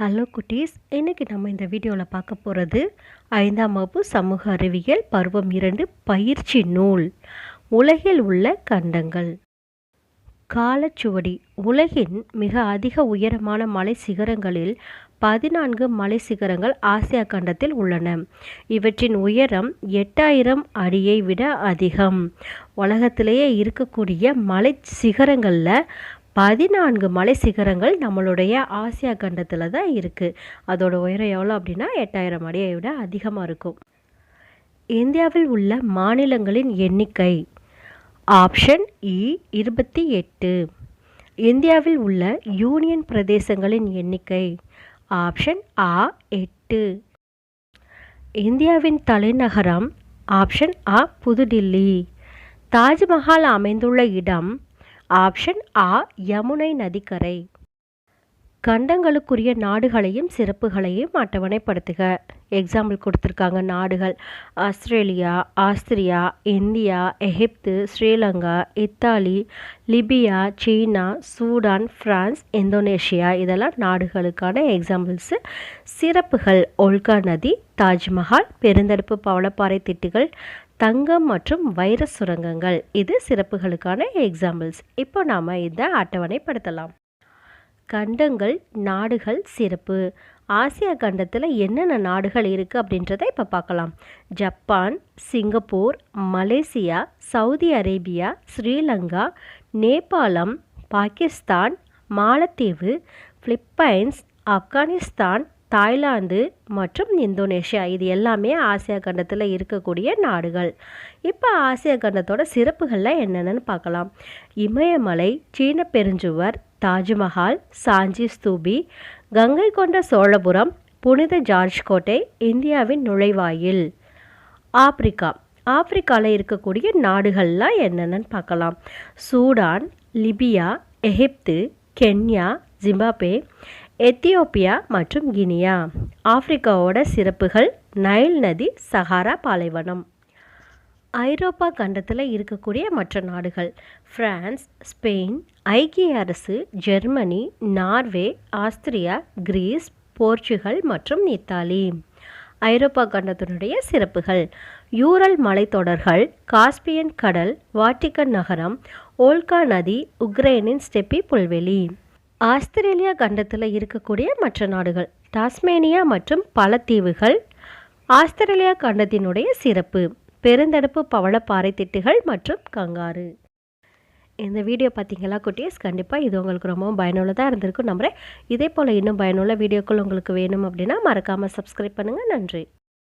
Hello குட்டீஸ் இன்றைக்கி நம்ம இந்த வீடியோவில் பார்க்க போகிறது ஐந்தாம் வகுப்பு சமூக அறிவியல் பருவம் இரண்டு பயிற்சி நூல் உலகில் உள்ள கண்டங்கள். காலச்சுவடி உலகின் மிக அதிக உயரமான மலை சிகரங்களில் பதினான்கு மலை சிகரங்கள் ஆசியா கண்டத்தில் உள்ளன. இவற்றின் உயரம் எட்டாயிரம் அடியை விட அதிகம். உலகத்திலேயே இருக்கக்கூடிய மலை சிகரங்களில் பதினான்கு மலை சிகரங்கள் நம்மளுடைய ஆசியா கண்டத்தில் தான் இருக்குது அதோட உயரம் எவ்வளோ அப்படின்னா எட்டாயிரம் அடியை விட அதிகமாக இருக்கும். இந்தியாவில் உள்ள மாநிலங்களின் எண்ணிக்கை ஆப்ஷன் இ இருபத்தி எட்டு. இந்தியாவில் உள்ள யூனியன் பிரதேசங்களின் எண்ணிக்கை ஆப்ஷன் ஆ எட்டு. இந்தியாவின் தலைநகரம் ஆப்ஷன் ஆ புதுடில்லி. தாஜ்மஹால் அமைந்துள்ள இடம் ஆப்ஷன் ஆ யமுனை நதிக்கரை. கண்டங்களுக்குரிய நாடுகளையும் சிறப்புகளையும் அட்டவணைப்படுத்துக. எக்ஸாம்பிள் கொடுத்துருக்காங்க. நாடுகள் ஆஸ்திரேலியா ஆஸ்திரியா இந்தியா எகிப்து ஸ்ரீலங்கா இத்தாலி லிபியா சீனா சூடான் ஃப்ரான்ஸ் இந்தோனேஷியா. இதெல்லாம் நாடுகளுக்கான எக்ஸாம்பிள்ஸு சிறப்புகள். ஒல்கா நதி தாஜ்மஹால் பெருந்தடுப்பு பவளப்பாறை திட்டுகள் தங்கம் மற்றும் வைர சுரங்கங்கள். இது சிறப்புகளுக்கான எக்ஸாம்பிள்ஸ் இப்போ நாம் இதை அட்டவணைப்படுத்தலாம். கண்டங்கள் நாடுகள் சிறப்பு. ஆசியா கண்டத்தில் என்னென்ன நாடுகள் இருக்குது அப்படின்றத இப்போ பார்க்கலாம். Japan Singapore Malaysia Saudi Arabia Sri Lanka நேபாளம் பாகிஸ்தான் மாலத்தீவு பிலிப்பைன்ஸ் ஆப்கானிஸ்தான் தாய்லாந்து மற்றும் இந்தோனேஷியா. இது எல்லாமே ஆசியா கண்டத்தில் இருக்கக்கூடிய நாடுகள். இப்போ ஆசியா கண்டத்தோட சிறப்புகள்லாம் என்னென்னு பார்க்கலாம். இமயமலை சீன பெருஞ்சுவர் தாஜ்மஹால் சாஞ்சி ஸ்தூபி கங்கை கொண்ட சோழபுரம் புனித ஜார்ஜ் கோட்டை இந்தியாவின் நுழைவாயில். ஆப்பிரிக்கா. ஆப்பிரிக்காவில் இருக்கக்கூடிய நாடுகள்லாம் என்னென்னு பார்க்கலாம். சூடான் லிபியா எகிப்து கென்யா ஜிம்பாபே எத்தியோப்பியா மற்றும் கினியா. ஆப்பிரிக்காவோட சிறப்புகள் நைல் நதி சஹாரா பாலைவனம். ஐரோப்பா கண்டத்தில் இருக்கக்கூடிய மற்ற நாடுகள். ஃப்ரான்ஸ் ஸ்பெயின் ஐக்கிய அரசு Germany Norway Austria Greece Portugal மற்றும் இத்தாலி. ஐரோப்பா கண்டத்தினுடைய சிறப்புகள். யூரல் மலைத்தொடர்கள் காஸ்பியன் கடல் வாட்டிக்கன் நகரம் ஓல்கா நதி உக்ரைனின் ஸ்டெப்பி புல்வெளி. ஆஸ்திரேலியா கண்டத்தில் இருக்கக்கூடிய மற்ற நாடுகள் டாஸ்மேனியா மற்றும் பல தீவுகள் ஆஸ்திரேலியா கண்டத்தினுடைய சிறப்பு. பெருந்தடுப்பு பவளப்பாறை திட்டுகள் மற்றும் கங்காரு. இந்த வீடியோ பார்த்தீங்களா குட்டீஸ்? கண்டிப்பாக இது உங்களுக்கு ரொம்பவும் பயனுள்ளதாக இருந்திருக்கும் நம்புகிறேன் இதே போல் இன்னும் பயனுள்ள வீடியோக்கள் உங்களுக்கு வேணும் அப்படின்னா மறக்காமல் சப்ஸ்கிரைப் பண்ணுங்கள் நன்றி.